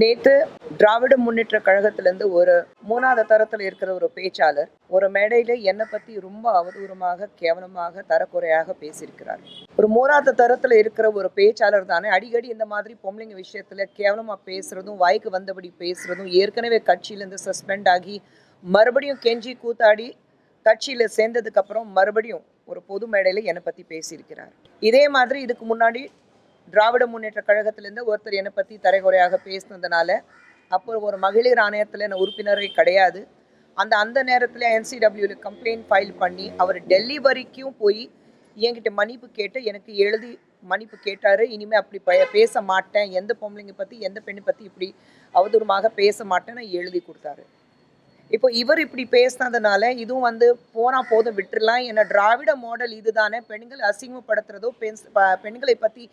நேத்து திராவிட முன்னேற்ற கழகத்திலேருந்து ஒரு மூணாவது தரத்தில் இருக்கிற ஒரு பேச்சாளர் ஒரு மேடையில என்னை பத்தி ரொம்ப அவதூறமாக கேவலமாக தரக்குறையாக பேசியிருக்கிறார். ஒரு மூணாவது தரத்தில் இருக்கிற ஒரு பேச்சாளர் தானே அடிக்கடி இந்த மாதிரி பொம்பளைங்க விஷயத்துல கேவலமா பேசுறதும் வாய்க்கு வந்தபடி பேசுறதும் ஏற்கனவே கட்சியிலேருந்து சஸ்பெண்ட் ஆகி மறுபடியும் கெஞ்சி கூத்தாடி கட்சியில சேர்ந்ததுக்கு அப்புறம் மறுபடியும் ஒரு பொது மேடையில என்னை பத்தி பேசியிருக்கிறார். இதே மாதிரி இதுக்கு முன்னாடி திராவிட முன்னேற்ற கழகத்திலேருந்து ஒருத்தர் என்னை பற்றி தரைகுறையாக பேசினதுனால அப்போ ஒரு மகளிர் ஆணையத்தில் நான் உறுப்பினரே கிடையாது. அந்த அந்த நேரத்தில் என்சிடபிள்யூவில் கம்ப்ளைண்ட் ஃபைல் பண்ணி அவர் டெல்லி வரைக்கும் போய் என்கிட்ட மன்னிப்பு கேட்டு எனக்கு எழுதி மன்னிப்பு கேட்டார். இனிமேல் அப்படி ப பேச மாட்டேன். எந்த பொம்பளைங்க பற்றி எந்த பெண்ணை பற்றி இப்படி அவதூறமாக பேச மாட்டேன்னு எழுதி கொடுத்தாரு. இப்போ இவர் இப்படி பேசினதுனால இதுவும் வந்து போனால் போதும் விட்டுடலாம் என்ன திராவிட மாடல் இதுதானே. பெண்கள் அசிங்கப்படுத்துறதோ பெண் பெண்களை பற்றி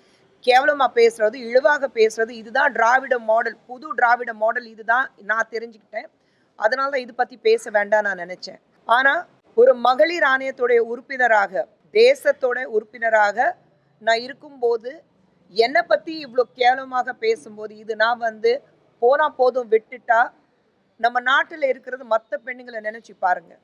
கேவலமாக பேசுறது இழிவாக பேசுறது இதுதான் திராவிட மாடல் புது திராவிட மாடல் இதுதான் நான் தெரிஞ்சுக்கிட்டேன். அதனால தான் இது பற்றி பேச வேண்டாம் நான் நினச்சேன். ஆனால் ஒரு மகளிர் ஆணையத்துடைய உறுப்பினராக தேசத்தோட உறுப்பினராக நான் இருக்கும்போது என்னை பற்றி இவ்வளோ கேவலமாக பேசும்போது இது நான் வந்து போனால் போதும் விட்டுட்டா நம்ம நாட்டில் இருக்கிறது மற்ற பெண்ணுங்களை நினச்சி பாருங்கள்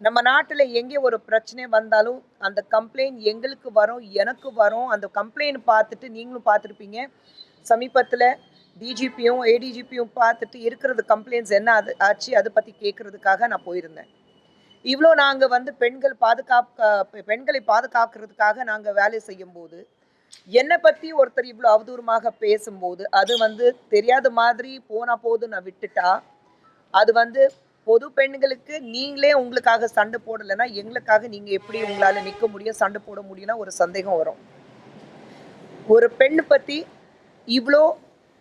நம்ம நாட்டில் எங்கே ஒரு பிரச்சனை வந்தாலும் அந்த கம்ப்ளைண்ட் எங்களுக்கு வரும் எனக்கு வரும். அந்த கம்ப்ளைண்ட் பார்த்துட்டு நீங்களும் பார்த்துருப்பீங்க. சமீபத்தில் டிஜிபியும் ஏடிஜிபியும் பார்த்துட்டு இருக்கிறது கம்ப்ளைண்ட்ஸ் என்ன அது ஆச்சு அதை பற்றி கேட்குறதுக்காக நான் போயிருந்தேன். இவ்வளோ நாங்கள் வந்து பெண்கள் பாதுகாக்க பெண்களை பாதுகாக்கிறதுக்காக நாங்கள் வேலை செய்யும்போது என்னை பற்றி ஒருத்தர் இவ்வளோ அவதூறமாக பேசும்போது அது வந்து தெரியாத மாதிரி போனால் போது நான் விட்டுட்டா அது வந்து பொது பெண்களுக்கு நீங்களே உங்களுக்காக சண்டை போடலைன்னா எங்களுக்காக நீங்கள் எப்படி உங்களால் நிற்க முடியும் சண்டை போட முடியும்னா ஒரு சந்தேகம் வரும். ஒரு பெண் பற்றி இவ்வளோ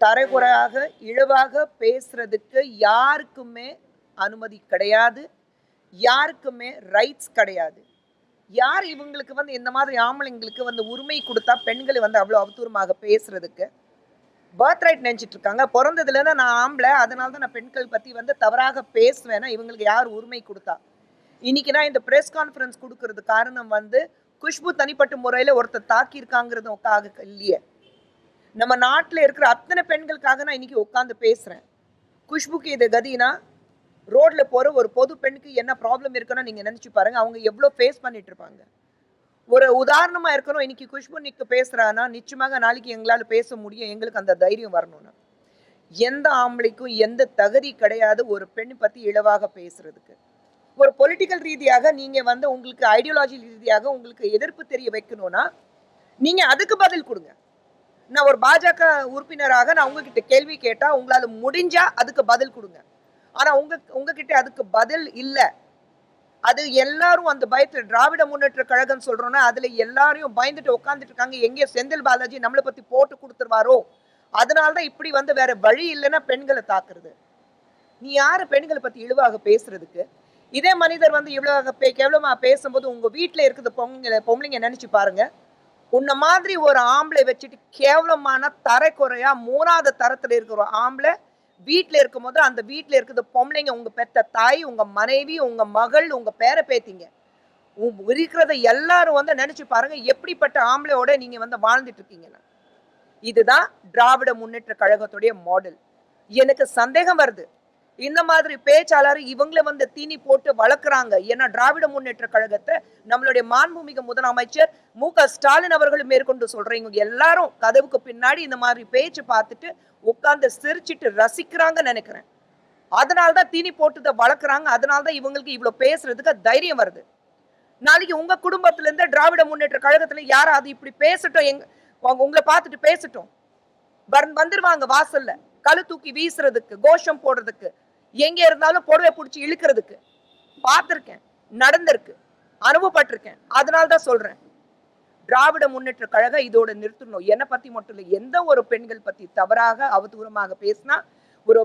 தரைகுறையாக இழவாக பேசுறதுக்கு யாருக்குமே அனுமதி கிடையாது. யாருக்குமே ரைட்ஸ் கிடையாது. யார் இவங்களுக்கு வந்து இந்த மாதிரி ஆம்பளைங்களுக்கு வந்து உரிமை கொடுத்தா பெண்களை வந்து அவ்வளோ அவதூறமாக பேசுறதுக்கு? பர்த் ரைட் நினச்சிட்டு இருக்காங்க பிறந்ததுலேருந்து நான் ஆம்பளை அதனால தான் நான் பெண்கள் பற்றி வந்து தவறாக பேசுவேன்னா இவங்களுக்கு யார் உரிமை கொடுத்தா? இன்னைக்கு நான் இந்த ப்ரெஸ் கான்ஃபரன்ஸ் கொடுக்கறது காரணம் வந்து குஷ்பு தனிப்பட்ட முறையில் ஒருத்தர் தாக்கியிருக்காங்கிறதுக்காக இல்லையே. நம்ம நாட்டில் இருக்கிற அத்தனை பெண்களுக்காக நான் இன்னைக்கு உட்காந்து பேசுகிறேன் குஷ்புக்கு இது கதினா ரோட்டில் போகிற ஒரு பொது பெண்ணுக்கு என்ன ப்ராப்ளம் இருக்குன்னு நீங்கள் நினச்சி பாருங்கள் அவங்க எவ்வளோ ஃபேஸ் பண்ணிட்டு இருப்பாங்க ஒரு உதாரணமாக இருக்கணும். இன்னைக்கு குஷ்பு நிக்க பேசுகிறான்னா நிச்சயமாக நாளைக்கு எங்களால் பேச முடியும். எங்களுக்கு அந்த தைரியம் வரணும்னு. எந்த ஆம்பளைக்கும் எந்த தகுதி கிடையாது ஒரு பெண் பற்றி இழவாக பேசுறதுக்கு. ஒரு பொலிட்டிக்கல் ரீதியாக நீங்கள் வந்து உங்களுக்கு ஐடியாலஜி ரீதியாக உங்களுக்கு எதிர்ப்பு தெரிய வைக்கணும்னா நீங்கள் அதுக்கு பதில் கொடுங்க. நான் ஒரு பாஜக உறுப்பினராக நான் உங்ககிட்ட கேள்வி கேட்டால் உங்களால் முடிஞ்சால் அதுக்கு பதில் கொடுங்க. ஆனால் உங்க உங்ககிட்ட அதுக்கு பதில் இல்லை. அது எல்லாரும் அந்த பயத்துல திராவிட முன்னேற்ற கழகம் சொல்றோம்னா அதுல எல்லாரையும் பயந்துட்டு உட்காந்துட்டு இருக்காங்க. எங்கே செந்தில் பாலாஜி நம்மளை பத்தி போட்டு கொடுத்துருவாரோ? அதனாலதான் இப்படி வந்து வேற வழி இல்லைன்னா பெண்களை தாக்குறது. நீ யாரு பெண்களை பத்தி இழிவாக பேசுறதுக்கு? இதே மனிதர் வந்து இவ்வளோ பே கேவலமா பேசும்போது உங்க வீட்டுல இருக்கிற பொங்க பொம்பளைங்க நினைச்சு பாருங்க. உன்ன மாதிரி ஒரு ஆம்பளை வச்சுட்டு கேவலமான தரைக்குறையாக மூணாவது தரத்துல இருக்கிற ஒரு ஆம்பளை வீட்ல இருக்கும்போது அந்த வீட்டில் இருக்கிற பொம்பளைங்க உங்கள் பெத்த தாய் உங்கள் மனைவி உங்கள் மகள் உங்கள் பேர பேத்திங்க. இருக்கிறத எல்லாரும் வந்து நினச்சி பாருங்க எப்படிப்பட்ட ஆம்பளையோட நீங்கள் வந்து வாழ்ந்துட்டு இருக்கீங்கன்னு இதுதான் திராவிட முன்னேற்ற கழகத்துடைய மாடல் எனக்கு சந்தேகம் வருது. இந்த மாதிரி பேச்சாளர் இவங்கள வந்து தீனி போட்டு வளர்க்குறாங்க ஏன்னா திராவிட முன்னேற்ற கழகத்தை நம்மளுடைய மாண்புமிகு முதலமைச்சர் மு க ஸ்டாலின் அவர்கள் மேற்கொண்டு சொல்றீங்க. எல்லாரும் கதவுக்கு பின்னாடி இந்த மாதிரி பேச்சு பார்த்துட்டு உட்கார்ந்து சிரிச்சிட்டு ரசிக்கிறாங்கன்னு நினைக்கிறேன். அதனால தான் தீனி போட்டுதை வளர்க்குறாங்க. அதனால தான் இவங்களுக்கு இவ்வளோ பேசுறதுக்கு தைரியம் வருது. நாளைக்கு உங்க குடும்பத்துல இருந்து திராவிட முன்னேற்ற கழகத்துல யாராவது இப்படி பேசட்டும்? எங்க உங்களை பார்த்துட்டு பேசட்டும். வந்துருவாங்க வாசல்ல. கழு தூக்கி வீசுறதுக்கு கோஷம் போடுறதுக்கு. எங்கே இருந்தாலும் புடவை பிடிச்சி இழுக்கிறதுக்கு பார்த்துருக்கேன் நடந்திருக்கு அனுபவப்பட்டிருக்கேன். அதனால தான் சொல்கிறேன் திராவிட முன்னேற்ற கழகம் இதோட நிறுத்தணும். என்னை பற்றி மட்டும் இல்லை எந்த ஒரு பெண்கள் பற்றி தவறாக அவதூறமாக பேசினா ஒரு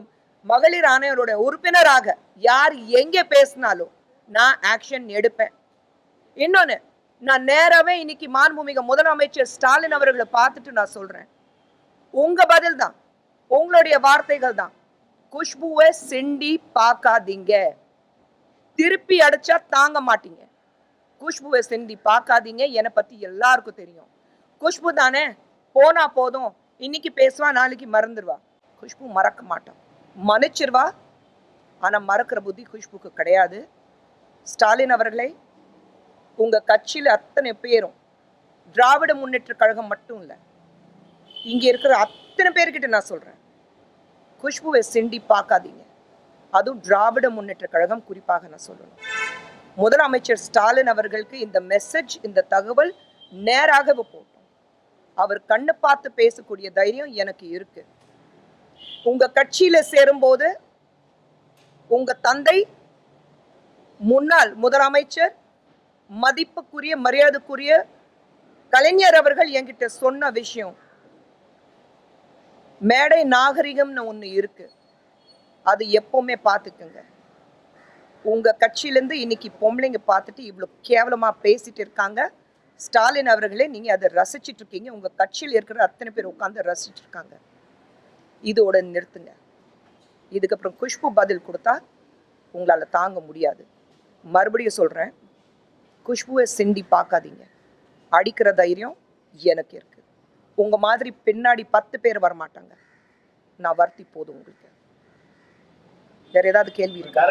மகளிர் ஆணையரோட உறுப்பினராக யார் எங்கே பேசினாலும் நான் ஆக்ஷன் எடுப்பேன். இன்னொன்னு நான் நேராகவே இன்னைக்கு மாண்புமிக முதலமைச்சர் ஸ்டாலின் அவர்களை பார்த்துட்டு நான் சொல்கிறேன் உங்கள் பதில் தான். உங்களுடைய வார்த்தைகள் தான். குஷ்புவை செண்டி பார்க்காதீங்க. திருப்பி அடிச்சா தாங்க மாட்டீங்க. குஷ்புவை செண்டி பார்க்காதீங்க. என்னை பற்றி எல்லாருக்கும் தெரியும். குஷ்பு தானே? போனா போதும். இன்னைக்கு பேசுவா நாளைக்கு மறந்துடுவா குஷ்பு மறக்க மாட்டான். மன்னிச்சிருவா. ஆனால் மறக்கிற புத்தி குஷ்புக்கு கிடையாது. ஸ்டாலின் அவர்களை உங்கள் கட்சியில் அத்தனை பேரும் திராவிட முன்னேற்ற கழகம் மட்டும் இல்லை இங்கே இருக்கிற அத்தனை பேர்கிட்ட நான் சொல்கிறேன் குஷ்புவை சிண்டி பார்க்காதீங்க. அதுவும் திராவிட முன்னேற்ற கழகம் குறிப்பாக நான் சொல்லணும். முதலமைச்சர் ஸ்டாலின் அவர்களுக்கு இந்த மெசேஜ் இந்த தகவல் நேராக போட்டோம். அவர் கண்ணு பார்த்து பேசக்கூடிய தைரியம் எனக்கு இருக்கு. உங்க கட்சியில சேரும்போது உங்க தந்தை முன்னாள் முதலமைச்சர் மதிப்புக்குரிய மரியாதைக்குரிய கலைஞர் அவர்கள் என்கிட்ட சொன்ன விஷயம் மேடை நாகரிகம்னு ஒன்று இருக்கு. அது எப்பவுமே பார்த்துக்குங்க உங்க கட்சியிலேருந்து இன்னைக்கு பொம்பளைங்க பார்த்துட்டு இவ்வளோ கேவலமா பேசிட்டு இருக்காங்க. ஸ்டாலின் அவர்களே நீங்க அதை ரசிச்சுட்டு இருக்கீங்க. உங்க கட்சியில் இருக்கிற அத்தனை பேர் உட்காந்து ரசிச்சிட்டு இருக்காங்க. இதோட நிறுத்துங்க. இதுக்கப்புறம் குஷ்பு பதில் கொடுத்தா உங்களால் தாங்க முடியாது. மறுபடியும் சொல்றேன். குஷ்புவை சிண்டி பார்க்காதீங்க. அடிக்கிற தைரியம் எனக்கு இருக்கு. உங்க மாதிரி பின்னாடி பத்து பேர் வரமாட்டாங்க. நான் வர்த்தி போதும் உங்களுக்கு. வேற ஏதாவது கேள்வி இருக்கா?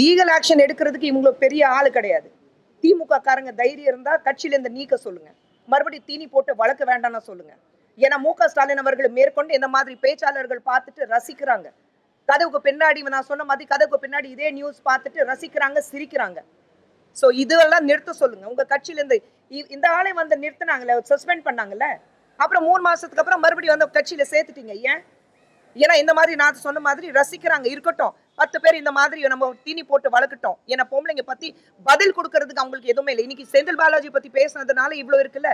லீகல் ஆக்ஷன் எடுக்கிறதுக்கு இவங்கள பெரிய ஆளு கிடையாது. திமுக காரங்க தைரியம் இருந்தா கட்சியில இருந்து நீக்க சொல்லுங்க. மறுபடியும் தீனி போட்டு வழக்க வேண்டாம்னு சொல்லுங்க. ஏன்னா மு க ஸ்டாலின் அவர்கள் மேற்கொண்டு இந்த மாதிரி பேச்சாளர்கள் பார்த்துட்டு ரசிக்கிறாங்க. கதவுக்கு பின்னாடி நான் சொன்ன மாதிரி கதவுக்கு பின்னாடி இதே நியூஸ் பார்த்துட்டு ரசிக்கிறாங்க சிரிக்கிறாங்க. ஸோ இதெல்லாம் நிறுத்த சொல்லுங்க. உங்க கட்சியிலேருந்து இந்த ஆளை வந்து நிறுத்தினாங்கல்ல சஸ்பெண்ட் பண்ணாங்கல்ல? அப்புறம் மூணு மாசத்துக்கு அப்புறம் மறுபடியும் வந்து கட்சியில சேர்த்துட்டீங்க ஏன்? ஏன்னா இந்த மாதிரி நான் சொன்ன மாதிரி ரசிக்கிறாங்க இருக்கட்டும். பத்து பேர் இந்த மாதிரி நம்ம தீனி போட்டு வளர்க்கட்டும். ஏன்னா பொம்பளைங்க பத்தி பதில் கொடுக்கறதுக்கு அவங்களுக்கு எதுவுமே இல்லை. இன்னைக்கு செந்தில் பாலாஜி பத்தி பேசுனதுனால இவ்வளோ இருக்குல்ல?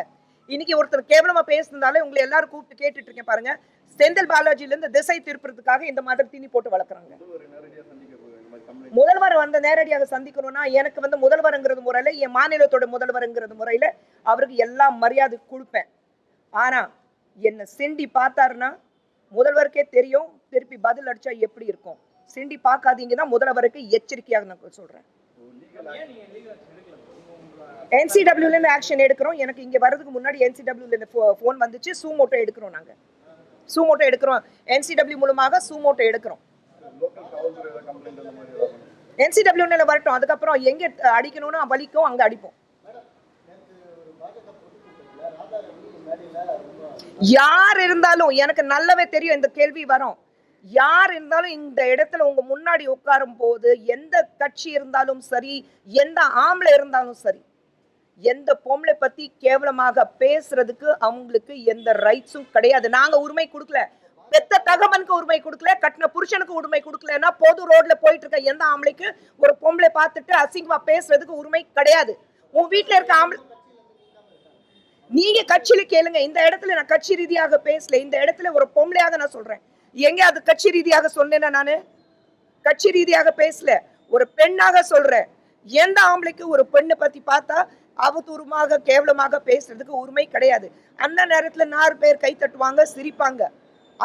இன்னைக்கு ஒருத்தர் கேவலமா பேசுனதால உங்களை எல்லாரும் கூப்பிட்டு கேட்டுட்டு இருக்கேன் பாருங்க. செந்தில் பாலாஜில இருந்து திசை திருப்புறதுக்காக இந்த மாதிரி தீனி போட்டு வளர்க்குறாங்க. முதல்வர் வந்து நேரடியாக சந்திக்கணும்னா எனக்கு வந்து முதல்வருங்கிறது முறையில என் மாநிலத்தோட முதல்வருங்கிறது முறையில அவருக்கு எல்லா மரியாதை கொடுப்பேன். ஆனா என்னை சிண்டி பார்த்தாருன்னா முதல்வருக்கே தெரியும் திருப்பி பதில் அடிச்சா எப்படி இருக்கும். சிண்டி பார்க்காதீங்க தான் முதல்வருக்கு எச்சரிக்கையாக நான் சொல்றேன். என்சிடபிள்யூல இருந்து ஆக்ஷன் எடுக்கிறோம். எனக்கு இங்க வர்றதுக்கு முன்னாடி என்சிடபிள்யூல இருந்து ஃபோன் வந்துச்சு. சூமோட்டோ எடுக்கிறோம் நாங்க. சூமோட்டோ எடுக்கிறோம். என்சிடபிள்யூ மூலமாக சூமோட்டோ எடுக்கிறோம். என்சிடபிள்யூல வரட்டும். அதுக்கப்புறம் எங்க அடிக்கணும்னு வலிக்கும் அங்க அடிப்போம். யார் இருந்தாலும் எனக்கு நல்லாவே தெரியும் இந்த கேள்வி வரும். யார் இருந்தாலும் இந்த இடத்துல உங்க முன்னாடி உட்காரும் போது எந்த கட்சி இருந்தாலும் சரி எந்த ஆம்பளை இருந்தாலும் சரி எந்த பொம்பளை பத்தி கேவலமாக பேசுறதுக்கு அவங்களுக்கு எந்த ரைட்ஸும் கிடையாது. நாங்க உரிமை கொடுக்கல. பெத்த தகவனுக்கு உரிமை கொடுக்கல கட்டின புருஷனுக்கு உரிமை கொடுக்கலன்னா பொது ரோட்ல போயிட்டு இருக்க எந்த ஆம்பளைக்கு ஒரு பொம்பளை பார்த்துட்டு அசிங்கமா பேசுறதுக்கு உரிமை கிடையாது. உன் வீட்ல இருக்க ஆம்பளை நீங்க கட்சியில கேளுங்க. இந்த இடத்துல நான் கட்சி ரீதியாக பேசல. இந்த இடத்துல ஒரு பொம்பளையாக நான் சொல்றேன். எங்க அது கட்சி ரீதியாக சொன்னேன்னா நானு? கட்சி ரீதியாக பேசல. ஒரு பெண்ணாக சொல்றேன். எந்த ஆம்பளைக்கு ஒரு பெண்ணை பத்தி பார்த்தா அவதூறமாக கேவலமாக பேசுறதுக்கு உரிமை கிடையாது. அந்த நேரத்துல நாலு பேர் கை தட்டுவாங்க சிரிப்பாங்க.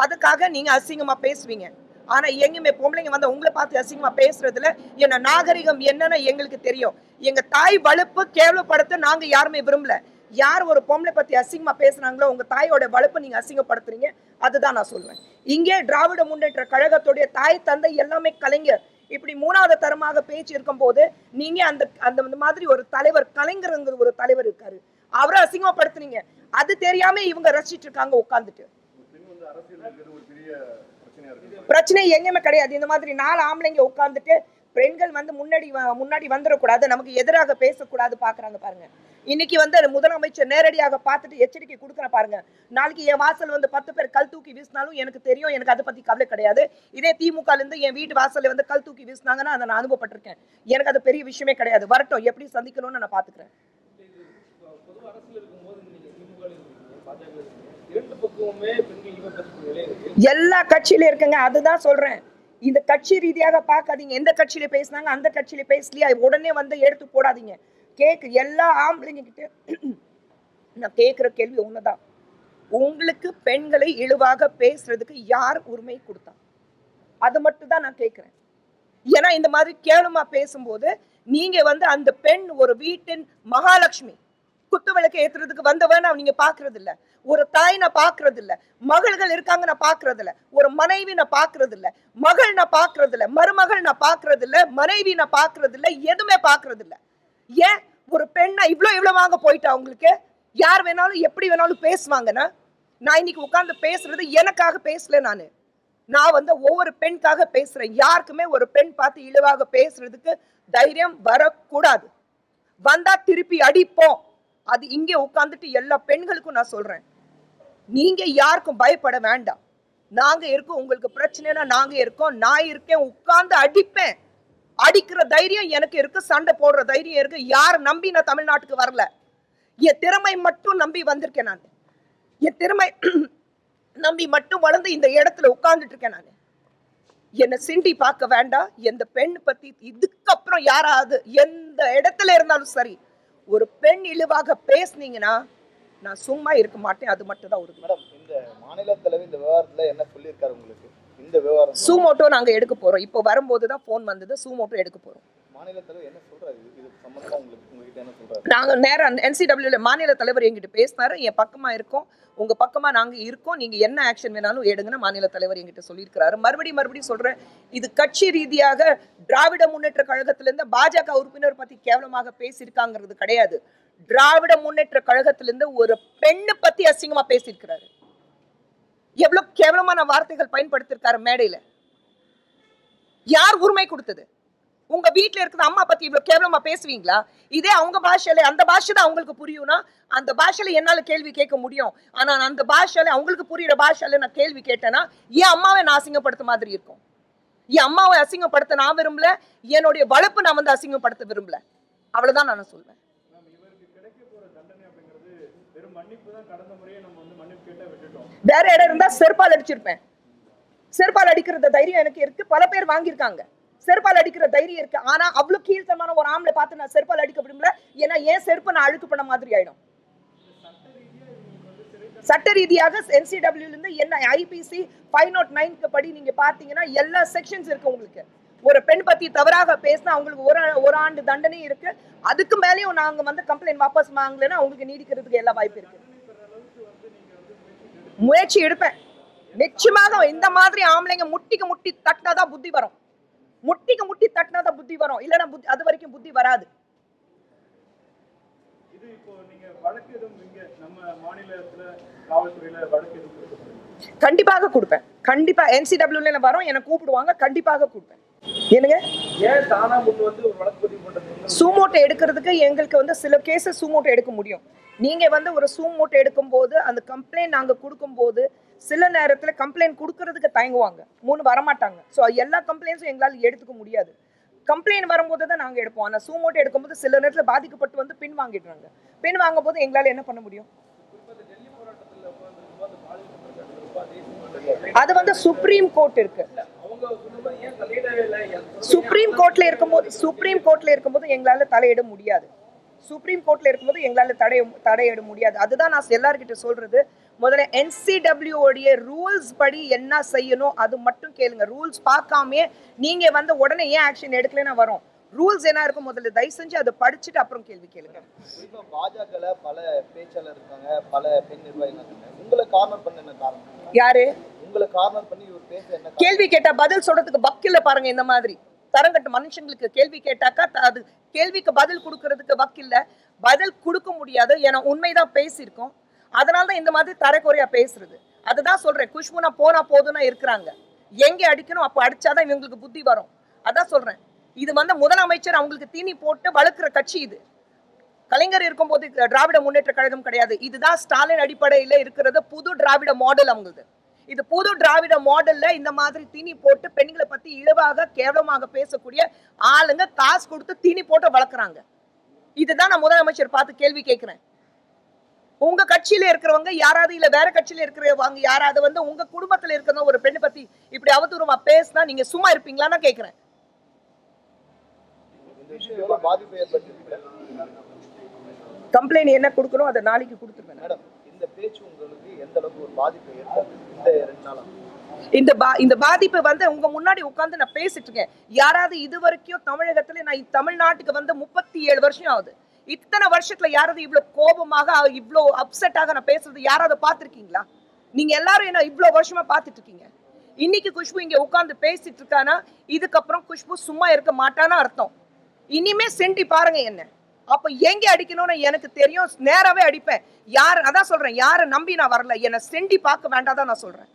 அதுக்காக நீங்க அசிங்கமா பேசுவீங்க. ஆனா எங்கேயுமே பொம்பளைங்க வந்து உங்களை பார்த்து அசிங்கமா பேசுறதுல என்ன நாகரிகம் என்னன்னு எங்களுக்கு தெரியும். எங்க தாய் வலுப்பு கேவலப்படுத்த நாங்க யாருமே விரும்பல. யார் ஒரு பொம்பளை பத்தி அசிங்கமா பேசுனாங்களோ உங்க தாயோட வலுப்பை நீங்க அசிங்கப்படுத்துறீங்க. அதுதான் நான் சொல்லுவேன் இங்கே திராவிட முன்னேற்ற கழகத்துடைய தாய் தந்தை எல்லாமே கலைஞர். இப்படி மூணாவது தரமாக பேச்சு இருக்கும்போது நீங்க அந்த அந்த மாதிரி ஒரு தலைவர் கலைஞருங்கிற ஒரு தலைவர் இருக்காரு. அவரை அசிங்கப்படுத்துனீங்க அது தெரியாம இவங்க ரசிச்சிட்டு இருக்காங்க உட்காந்துட்டு பிரச்சனை எங்கேயுமே கிடையாது. இந்த மாதிரி நாலு ஆம்பளைங்க உட்காந்துட்டு பெண்கள் வந்து முன்னாடி முன்னாடி வந்துடக்கூடாது நமக்கு எதிராக பேசக்கூடாது பாக்குறாங்க பாருங்க. இன்னைக்கு வந்து முதலமைச்சர் நேரடியாக பார்த்துட்டு எச்சரிக்கை கொடுக்குற பாருங்க. நாளைக்கு என் வாசல் வந்து பத்து பேர் கல் தூக்கி வீசினாலும் எனக்கு தெரியும் எனக்கு அதை பத்தி கவலை கிடையாது. இதே திமுக இருந்து என் வீட்டு வாசல்ல வந்து கல் தூக்கி வீசினாங்கன்னா அதை நான் அனுபவப்பட்டிருக்கேன். எனக்கு அது பெரிய விஷயமே கிடையாது. வரட்டும் எப்படி சந்திக்கணும்னு நான் பாத்துக்கிறேன் பொதுவா அரசியல் இருக்கும்போது நீங்க திமுக ல இருக்கீங்க பாஜக ல இருக்கீங்க இரண்டு பக்கமுமே பெண்கள் இழிவா பேசக்கூடிய நிலை இருக்கு எல்லா கட்சியில இருக்குங்க அதுதான் சொல்றேன். இந்த கட்சி ரீதியாக பார்க்காதீங்க. எந்த கட்சியில பேசுனாங்க அந்த கட்சியில பேசலையா? உடனே வந்து எடுத்து போடாதீங்க. கேக்கு எல்லா ஆம்பளைங்க கிட்ட நான் கேட்குற கேள்வி ஒண்ணுதான். உங்களுக்கு பெண்களை இழிவாக பேசுறதுக்கு யார் உரிமை கொடுத்தா? அது மட்டும் தான் நான் கேட்குறேன் ஏன்னா இந்த மாதிரி கேவலமா பேசும்போது நீங்க வந்து அந்த பெண் ஒரு வீட்டின் மகாலட்சுமி குத்து விளக்கு ஏத்துறதுக்கு வந்தவன் நான் நீங்க பாக்குறது இல்ல ஒரு தாய் நான் பாக்குறது இல்ல மகள்கள் இருக்காங்க நான் பாக்குறது இல்ல ஒரு மனைவி நான் பாக்குறது இல்ல மகள் நான் பாக்குறது இல்ல மருமகள் நான் பாக்குறது இல்ல மனைவி நான் பாக்குறது இல்ல எதுவுமே பாக்குறது இல்ல ஏன்? ஒரு பெண்ணா இவ்ளோ இவ்வளவு வாங்க போயிட்டா உங்களுக்கு? யார் வேணாலும் எப்படி வேணாலும் பேசுவாங்கன்னா நான் இன்னைக்கு உட்கார்ந்து பேசுறது எனக்காக பேசல நானு. நான் வந்து ஒவ்வொரு பெண்காக பேசுறேன். யாருக்குமே ஒரு பெண் பார்த்து இழிவாக பேசுறதுக்கு தைரியம் வரக்கூடாது. வந்தா திருப்பி அடிப்போம். அது இங்கே உட்காந்துட்டு எல்லா பெண்களுக்கும் நான் சொல்றேன். நீங்க யாருக்கும் பயப்பட வேண்டாம். நாங்க இருக்கோம் உங்களுக்கு பிரச்சனைனா நாங்க இருக்கோம் நான் இருக்கேன் உட்கார்ந்து அடிப்பேன். அடிக்கிற தைரியம் எனக்கு இருக்கு சண்டை போடுற தைரியம் இருக்கு. யார் நம்பி நான் தமிழ்நாட்டுக்கு வரல? என் திறமை மட்டும் நம்பி வந்திருக்கேன் நான். என் திறமை நம்பி மட்டும் வளர்ந்து இந்த இடத்துல உட்கார்ந்துட்டு இருக்கேன் நான். என்னை சிண்டி பார்க்க வேண்டாம். எந்த பெண் பத்தி இதுக்கப்புறம் யாராவது எந்த இடத்துல இருந்தாலும் சரி ஒரு பெண் இழிவாக பேசுனீங்கன்னா நான் சும்மா இருக்க மாட்டேன் அது மட்டும் தான் உறுதி. மேடம் இந்த மாநில தலைவர் இந்த விவகாரத்துல என்ன சொல்லியிருக்காரு உங்களுக்கு? இந்த விவகாரம் சூமோட்டோ நாங்க எடுக்க போறோம். இப்போ வரும்போது தான் ஃபோன் வந்தது சூமோட்டோ எடுக்க போறோம். நாங்கள் நேரம் என்சிடபிள்யூல மாநில தலைவர் எங்கிட்ட பேசினாரு. என் பக்கமா இருக்கோம். உங்க பக்கமா நாங்க இருக்கோம். நீங்க என்ன ஆக்ஷன் வேணாலும் எடுங்கன்னு மாநில தலைவர் எங்கிட்ட சொல்லியிருக்கிறாரு. மறுபடியும் மறுபடியும் சொல்றேன். இது கட்சி ரீதியாக திராவிட முன்னேற்ற கழகத்திலிருந்து பாஜக உறுப்பினர் பத்தி கேவலமாக பேசியிருக்காங்கிறது கிடையாது. திராவிட முன்னேற்ற கழகத்திலிருந்து ஒரு பெண்ணை பத்தி அசிங்கமா பேசியிருக்கிறாரு. எவ்வளவு கேவலமான வார்த்தைகள் பயன்படுத்திருக்காரு மேடையில. யார் உரிமை கொடுத்தது? உங்க வீட்ல இருக்கிற அம்மா பத்தி இவ்வளவு கேவலமா பேசுவீங்களா? இதே அவங்க பாஷையில அந்த பாஷை தான் அவங்களுக்கு புரியும்னா அந்த பாஷையில என்னால கேள்வி கேட்க முடியும். ஆனா நான் அந்த பாஷையில அவங்களுக்கு புரியுற பாஷையில நான் கேள்வி கேட்டேன்னா என் அம்மாவை நான் அசிங்கப்படுத்த மாதிரி இருக்கும். என் அம்மாவை அசிங்கப்படுத்த நான் விரும்பல என்னுடைய வளர்ப்பு நான் வந்து அசிங்கப்படுத்த விரும்பல. அவ்வளவுதான் நான் சொல்வேன். வேற இடம் இருந்தா செருப்பால் அடிச்சிருப்பேன். செருப்பால் அடிக்கிறது தைரியம் எனக்கு இருக்கு. பல பேர் வாங்கியிருக்காங்க. செருப்பால் அடிக்கிற தைரியம் இருக்கு. ஆனா அவ்வளவு கீழ்த்தனமான ஒரு ஆம்பளை பார்த்து நான் செருப்பால் அடிக்க விரும்பல. ஏன்னா ஏன் செருப்பை நான் அழுக்கு பண்ண மாதிரி ஆயிடும். சட்ட ரீதியாக என்சிடபிள்யூல இருந்து என்ன ஐபிசி ஃபைவ் நாட் நைன்க்கு படி நீங்க பாத்தீங்கன்னா எல்லா செக்ஷன்ஸ் இருக்கு உங்களுக்கு. ஒரு பெண் பத்தி தவறாக பேசினா அவங்களுக்கு ஒரு ஒரு ஆண்டு தண்டனை இருக்கு. அதுக்கு மேலேயும் நாங்க வந்து கம்ப்ளைண்ட் வாபஸ் வாங்கலைன்னா அவங்களுக்கு நீடிக்கிறதுக்கு எல்லா வாய்ப்பு இருக்கு. முயற்சி எடுப்பேன். நிச்சயமாக இந்த மாதிரி ஆம்பளைங்க முட்டிக்கு முட்டி தட்டினாதான் புத்தி வரும். முட்டிக்கு முட்டி தட்டினாதான் புத்தி வரும். இல்லைன்னா புத்தி அது வரைக்கும் புத்தி வராது. கண்டிப்பாக கொடுப்பேன். கண்டிப்பா என்சிடபிள்யூல வரோம். என்னை கூப்பிடுவாங்க. கண்டிப்பாக கொடுப்பேன். என்னங்க? தானா சூமோட்டோ எடுக்கிறதுக்கு எங்களுக்கு வந்து சில கேஸஸ் சூமோட்டோ எடுக்க முடியும். நீங்க வந்து ஒரு சூமோட்டோ எடுக்கும்போது அந்த கம்ப்ளைண்ட் நாங்க கொடுக்கும்போது சில நேரத்தில் கம்ப்ளைண்ட் கொடுக்கறதுக்கு தயங்குவாங்க. மூணு வரமாட்டாங்க. ஸோ எல்லா கம்ப்ளைண்ட்ஸும் எங்களால் எடுத்துக்க முடியாது. கம்ப்ளைண்ட் வரும்போது தான் நாங்கள் எடுப்போம். ஆனால் சூமோட்டை எடுக்கும்போது சில நேரத்துல பாதிக்கப்பட்டு வந்து பின் வாங்கிடுறாங்க. பின் வாங்கும் போது எங்களால் என்ன பண்ண முடியும்? அது வந்து சுப்ரீம் கோர்ட் இருக்கு. சுப்ரீம் கோர்ட்ல இருக்கும்போது சுப்ரீம் கோர்ட்ல இருக்கும்போது எங்களால தலையிட முடியாது. சுப்ரீம் கோர்ட்ல இருக்கும்போது எங்களால தடை தடையிட முடியாது. அதுதான் நான் எல்லார்கிட்ட சொல்றது. முதல்ல உடைய ரூல்ஸ் படி என்ன செய்யணும் அது மட்டும் கேளுங்க. ரூல்ஸ் பார்க்காமயே நீங்க வந்து உடனே ஏன் ஆக்ஷன் எடுக்கலன்னா வரும். ரூல்ஸ் என்ன இருக்கும் முதல்ல? தயவு செஞ்சு அதை படிச்சுட்டு அப்புறம் கேள்வி கேளுங்க. பாஜகல பல பேச்சாளர் இருக்காங்க பல பெண் நிர்வாகிகள் உங்களை கார்னர் பண்ண என்ன காரணம்? யாரு? உங்களை கார்னர் பண்ணி இவர் பேச என்ன? கேள்வி கேட்டா பதில் சொல்றதுக்கு வக்கில்ல பாருங்க இந்த மாதிரி. தரங்கட்ட மனுஷங்களுக்கு கேள்வி கேட்டாக்கா அது கேள்விக்கு பதில் கொடுக்கறதுக்கு வக்கில்ல. பதில் கொடுக்க முடியாது. ஏன்னா உண்மைதான் பேசியிருக்கோம். அதனால தான் இந்த மாதிரி தரக்குறையா பேசுறது. அதுதான் சொல்றேன் குஷ்புனா போனா போதும்னா இருக்கிறாங்க. எங்க அடிக்கணும் அப்ப அடிச்சாதான் இவங்களுக்கு புத்தி வரும். அதான் சொல்றேன். இது வந்து முதலமைச்சர் அவங்களுக்கு தீனி போட்டு வளர்க்குற கட்சி இது. கலைஞர் இருக்கும்போது திராவிட முன்னேற்ற கழகம் கிடையாது. இதுதான் ஸ்டாலின் அடிப்படையில இருக்கிறது புது திராவிட மாடல் அவங்களுக்கு இது புது திராவிட மாடல்ல இந்த மாதிரி தீனி போட்டு பெண்களை பத்தி இழவாக கேவலமாக பேசக்கூடிய ஆளுங்க காசு கொடுத்து தீனி போட்டு வளர்க்குறாங்க. இதுதான் நான் முதலமைச்சர் பார்த்து கேள்வி கேட்கிறேன். உங்க கட்சியில இருக்கிறவங்க யாராவது இல்ல வேற கட்சியில இருக்கிறவங்க யாராவது வந்து உங்க குடும்பத்துல இருக்கிற ஒரு பெண்ணை பத்தி இப்படி அவதூறமா பேசினா நீங்க சும்மா இருப்பீங்களான்னு எவ்வளவு பாதிப்பு ஏற்பட்டிருக்கு கம்ப்ளைண்ட் என்ன கொடுக்கணும் அதை நாளைக்கு கொடுத்துருவேன் மேடம் இந்த பேச்சு உங்களுக்கு எந்த அளவுக்கு ஒரு பாதிப்பை இந்த ரெண்டு நாளா? இந்த பா இந்த பாதிப்பு வந்து உங்க முன்னாடி உட்கார்ந்து நான் பேசிட்டு இருக்கேன். யாராவது இது வரைக்கும் தமிழகத்துல நான் தமிழ்நாட்டுக்கு வந்து முப்பத்தி ஏழு வருஷம் ஆகுது. இத்தனை வருஷத்துல யாராவது இவ்வளவு கோபமாக இவ்வளவு அப்செட்டாக நான் பேசுறது? யாராவது பார்த்திருக்கீங்களா? நீங்க எல்லாரும் என்ன இவ்வளவு வருஷமா பார்த்துட்டு இருக்கீங்க இன்னைக்கு குஷ்பு இங்க உட்கார்ந்து பேசிட்டு இருக்கானா இதுக்கப்புறம் குஷ்பு சும்மா இருக்க மாட்டான்னு அர்த்தம். இனிமே செண்டி பாருங்க என்ன. அப்ப எங்க அடிக்கணும்னு எனக்கு தெரியும். நேராவே அடிப்பேன். யார் அதான் சொல்றேன். யாரை நம்பி நான் வரல. என்ன செண்டி பார்க்க வேண்டாதான் நான் சொல்றேன்.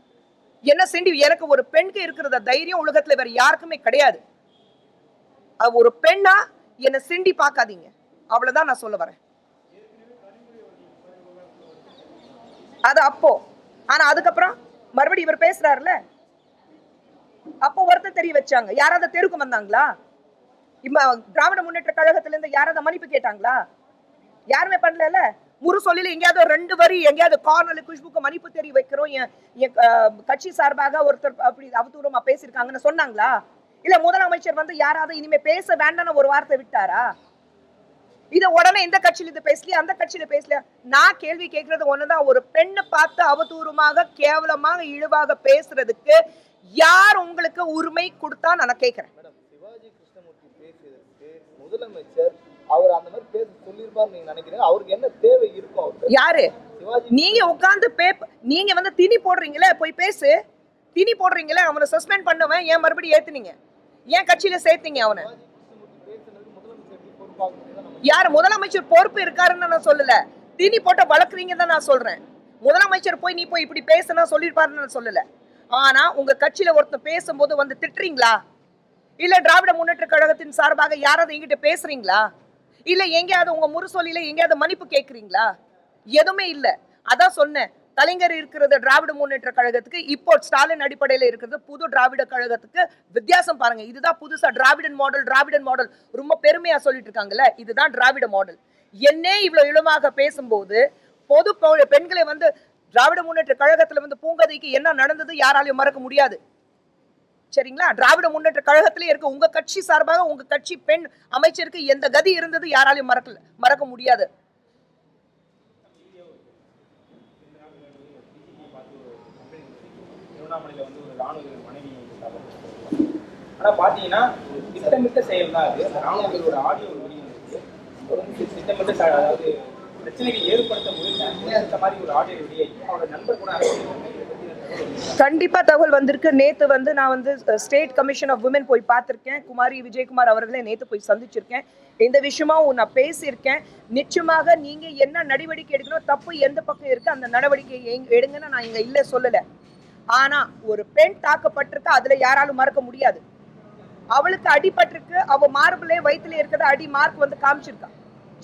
என்ன செண்டி எனக்கு ஒரு பெண்க்கு இருக்கிற தைரியம் உலகத்துல வேற யாருக்குமே கிடையாது. அது ஒரு பெண்ணா என்ன செண்டி பார்க்காதீங்க. அவ்வளவுதான் நான் சொல்ல வரேன். அது அப்போ. ஆனா அதுக்கப்புறம் மறுபடியும் இவர் பேசுறாருல அப்போ ஒருத்தர் தெரிய வச்சாங்க. யாராவது தெருக்கு வந்தாங்களா? இப்ப திராவிட முன்னேற்ற கழகத்துல இருந்து யாராவது மன்னிப்பு கேட்டாங்களா? யாருமே பண்ணல முரு சொல்லில எங்கேயாவது ரெண்டு வரி எங்கேயாவது கார்னர்ல குஷ்புக்கு மன்னிப்பு தெரிய வைக்கிறோம். என் கட்சி சார்பாக ஒருத்தர் அப்படி அவதூறமா பேசியிருக்காங்கன்னு சொன்னாங்களா? இல்ல முதலமைச்சர் வந்து யாராவது இனிமே பேச வேண்டாம்னு ஒரு வார்த்தை விட்டாரா? இத உடனே இந்த கட்சியில இது பேசலையா அந்த கட்சியில பேசலையா? நான் கேள்வி கேட்கறது ஒண்ணுதான். ஒரு பெண்ணை பார்த்து அவதூறமாக கேவலமாக இழிவாக பேசுறதுக்கு யார் உங்களுக்கு உரிமை கொடுத்தா நான் கேட்கிறேன். மேடம் சிவாஜி கிருஷ்ணமூர்த்தி பேசியதற்கு முதலமைச்சர் அவர் அந்த மாதிரி பேச சொல்லியிருப்பார்னு நீங்க நினைக்கிறீங்க? அவருக்கு என்ன தேவை இருக்கும் யாரு? நீங்க உட்கார்ந்து பேப் நீங்க வந்து திணி போடுறீங்களே போய் பேசு. திணி போடுறீங்களே அவனை சஸ்பெண்ட் பண்ணுவன் ஏன் மறுபடியும் ஏத்துனீங்க? ஏன் கட்சியில சேர்த்தீங்க அவனை? யார் முதலமைச்சர் பொறுப்பு இருக்காருன்னு நான் சொல்லல. தீனி போட்ட வளர்க்குறீங்க தான் நான் சொல்றேன். முதலமைச்சர் போய் நீ போய் இப்படி பேசுனா சொல்லியிருப்பாருன்னு நான் சொல்லல. ஆனா உங்க கட்சியில ஒருத்தர் பேசும்போது வந்து திட்டுறீங்களா? இல்ல திராவிட முன்னேற்ற கழகத்தின் சார்பாக யாராவது எங்கிட்ட பேசுறீங்களா? இல்ல எங்கேயாவது உங்க முரசொலியில எங்கேயாவது மன்னிப்பு கேட்குறீங்களா எதுவுமே இல்லை. அதான் சொன்னேன். கலைஞர் இருக்கிறது திராவிட முன்னேற்ற கழகத்துக்கு இப்போ ஸ்டாலின் அடிப்படையில இருக்கிறது புது திராவிட கழகத்துக்கு வித்தியாசம் பாருங்க. இதுதான் புதுசா திராவிடன் மாடல் திராவிடன் மாடல் ரொம்ப பெருமையா சொல்லிட்டு இருக்காங்கல்ல இதுதான் திராவிட மாடல் என்னே இவ்வளவு இளமாக பேசும்போது பொது பெண்களை வந்து திராவிட முன்னேற்ற கழகத்துல வந்து பூங்கதைக்கு என்ன நடந்தது யாராலையும் மறக்க முடியாது. சரிங்களா? திராவிட முன்னேற்ற கழகத்திலே இருக்க உங்க கட்சி சார்பாக உங்க கட்சி பெண் அமைச்சருக்கு எந்த கதி இருந்தது யாராலையும் மறக்கல மறக்க முடியாது. திருவண்ணாமலையில வந்து ஒரு ராணுவ மனைவி ஆனா பாத்தீங்கன்னா ஒரு திட்டமிட்ட செயல் தான் அது. அந்த ராணுவங்களோட ஆடியோ ஒரு வீடியோ வந்து திட்டமிட்ட அதாவது பிரச்சனைகள் ஏற்படுத்த முடியல இந்த மாதிரி ஒரு ஆடியோ வெளியாகி அவரோட நண்பர் கூட அரசியல் தகவல் கண்டிப்பா தகவல் வந்திருக்கு. நேத்து வந்து நான் வந்து ஸ்டேட் கமிஷன் ஆஃப் உமன் போய் பார்த்துருக்கேன். குமாரி விஜயகுமார் அவர்களை நேத்து போய் சந்திச்சிருக்கேன். இந்த விஷயமா நான் பேசியிருக்கேன். நிச்சயமாக நீங்க என்ன நடவடிக்கை எடுக்கணும் தப்பு எந்த பக்கம் இருக்கு அந்த நடவடிக்கை எடுங்கன்னு நான் இங்க இல்ல சொல்லல. ஆனா ஒரு பெண் தாக்கப்பட்டிருக்கா அதுல யாராலும் மறக்க முடியாது. அவளுக்கு அடிபட்டிருக்கு அவ மார்பிளே வயிற்றுல இருக்கிற அடி மார்க் வந்து காமிச்சிருக்கா.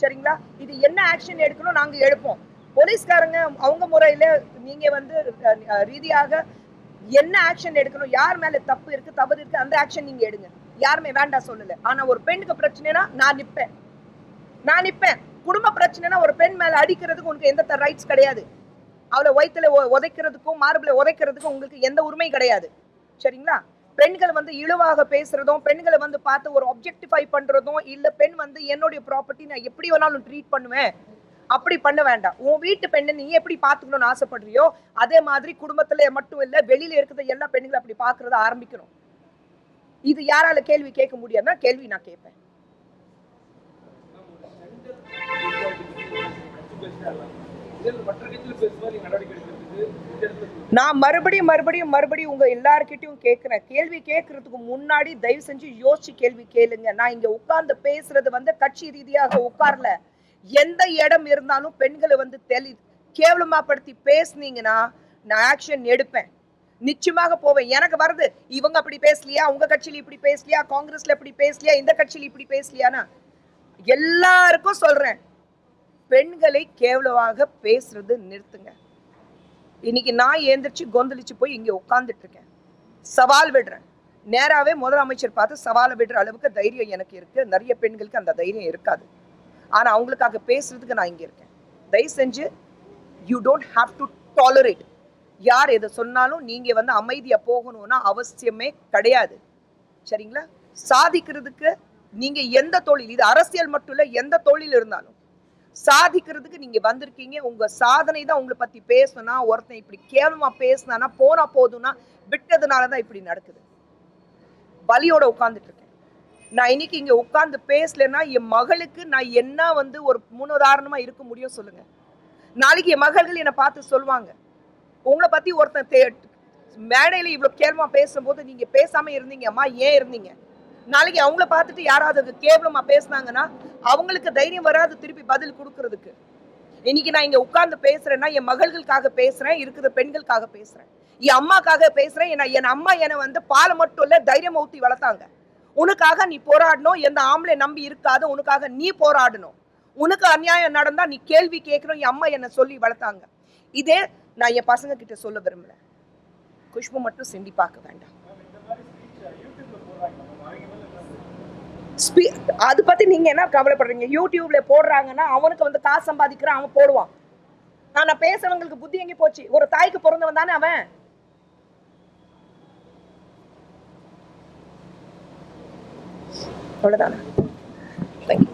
சரிங்களா? இது என்ன ஆக்ஷன் எடுக்கணும் நாங்க எடுப்போம் போலீஸ்காரங்க அவங்க முறையில நீங்க வந்து ரீதியாக என்ன ஆக்ஷன் எடுக்கணும் யார் மேல தப்பு இருக்கு தவறு இருக்கு அந்த ஆக்ஷன் நீங்க எடுங்க. யாருமே வேண்டாம் சொல்லல. ஆனா ஒரு பெண்ணுக்கு பிரச்சனைனா நான் நிப்பேன். நான் நிப்பேன். குடும்ப பிரச்சனைனா ஒரு பெண் மேல அடிக்கிறதுக்கு உனக்கு எந்த ரைட்ஸ் கிடையாது. அவளை வயித்துல உதைக்கிறதுக்கும் மார்பிள உதைக்கிறதுக்கும் உங்களுக்கு எந்த உரிமை கிடையாது. சரிங்களா? பெண்கள் வந்து இழுவாக பேசுறதும் பெண்களை வந்து பார்த்து ஒரு அப்ஜெக்டிஃபை பண்றதும் இல்ல பெண் வந்து என்னுடைய ப்ராப்பர்ட்டி நான் எப்படி வேணாலும் ட்ரீட் பண்ணுவேன்? அப்படி பண்ண வேண்டாம். உன் வீட்டு பெண்ணை நீ எப்படி பாத்துக்கணும்னு ஆசைப்படுறியோ அதே மாதிரி குடும்பத்துல மட்டும் இல்ல வெளியில இருக்கிற எல்லா பெண்களும் அப்படி பாக்குறத ஆரம்பிக்கணும். இது யாரால கேள்வி கேட்க முடியாதுன்னா கேள்வி நான் கேட்பேன். நான் மறுபடியும் மறுபடியும் மறுபடியும் உங்க எல்லார்கிட்டயும் கேட்கிறேன் கேள்வி கேட்கறதுக்கு முன்னாடி தயவு செஞ்சு யோசிச்சு கேள்வி கேளுங்க. நான் இங்க உட்கார்ந்து பேசுறது வந்து கட்சி ரீதியாக உட்கார்ல. எந்த இடம் இருந்தாலும் பெண்களை வந்து தெளி கேவலமா படுத்தி பேசுனீங்கன்னா நான் ஆக்ஷன் எடுப்பேன். நிச்சயமாக போவேன். எனக்கு வருது இவங்க அப்படி பேசலையா? உங்க கட்சியில இப்படி பேசலையா? காங்கிரஸ்ல இப்படி பேசலையா? இந்த கட்சியில இப்படி பேசலையானா? எல்லாருக்கும் சொல்றேன். பெண்களை கேவலமாக பேசுறது நிறுத்துங்க. இன்னைக்கு நான் ஏந்திரிச்சு கொந்தளிச்சு போய் இங்கே உட்காந்துட்டு இருக்கேன். சவால் விடுறேன். நேராகவே முதலமைச்சர் பார்த்து சவாலை விடுற அளவுக்கு தைரியம் எனக்கு இருக்கு. நிறைய பெண்களுக்கு அந்த தைரியம் இருக்காது. ஆனா அவங்களுக்காக பேசுறதுக்கு நான் இங்கே இருக்கேன். தயவு செஞ்சு you don't have to tolerate யார் எதை சொன்னாலும் நீங்க வந்து அமைதியா போகணும்னா அவசியமே கிடையாது. சரிங்களா? சாதிக்கிறதுக்கு நீங்க எந்த தொழில் இது அரசியல் மட்டும் இல்லை எந்த தொழில் இருந்தாலும் சாதிக்கிறதுக்கு நீங்க வந்திருக்கீங்க. உங்க சாதனை தான் உங்களை பத்தி பேசணும்னா ஒருத்தன் இப்படி கேவலமா பேசினானா போனா போதும்னா விட்டதுனால தான் இப்படி நடக்குது. வலியோட உட்கார்ந்துட்டு இருக்கேன். நான் இன்னைக்கு இங்க உட்கார்ந்து பேசலன்னா என் மகளுக்கு நான் என்ன வந்து ஒரு முன்னுதாரணமா இருக்க முடியும் சொல்லுங்க. நாளைக்கு என் மகள்கள் என்னை பார்த்து சொல்லுவாங்க. உங்களை பத்தி ஒருத்தன் மேடையில இவ்வளவு கேவலமா பேசும்போது நீங்க பேசாம இருந்தீங்க அம்மா ஏன் இருந்தீங்க? நாளைக்கு அவங்கள பார்த்துட்டு யாராவது அது கேவலமா பேசுனாங்கன்னா அவங்களுக்கு தைரியம் வராது திருப்பி பதில் கொடுக்கறதுக்கு. இன்னைக்கு நான் இங்க உட்கார்ந்து பேசுறேன்னா என் மகள்களுக்காக பேசுறேன் இருக்கிற பெண்களுக்காக பேசுறேன். என் அம்மாக்காக பேசுறேன் என் என் அம்மா என்னை வந்து பாலை மட்டும் இல்ல தைரியம் ஊத்தி வளர்த்தாங்க. உனக்காக நீ போராடணும் எந்த ஆம்பளை நம்பி இருக்காத உனக்காக நீ போராடணும். உனக்கு அநியாயம் நடந்தா நீ கேள்வி கேட்கணும் என் அம்மா என்னை சொல்லி வளர்த்தாங்க. இதே நான் என் பசங்க கிட்ட சொல்ல விரும்பல. குஷ்பு மட்டும் சிண்டி பார்க்க வேண்டாம். ஸ்பீ- அது பத்தி நீங்க என்ன கவலைப்படுறீங்க? யூடியூப்ல போடுறாங்கன்னா அவனுக்கு வந்து காசு சம்பாதிக்கிறான் அவன் போடுவான். நான் பேசுறவங்களுக்கு புத்தி எங்க போச்சு. ஒரு தாய்க்கு பிறந்தவன் தானே அவன்? அவ்வளவுதானே? Thank.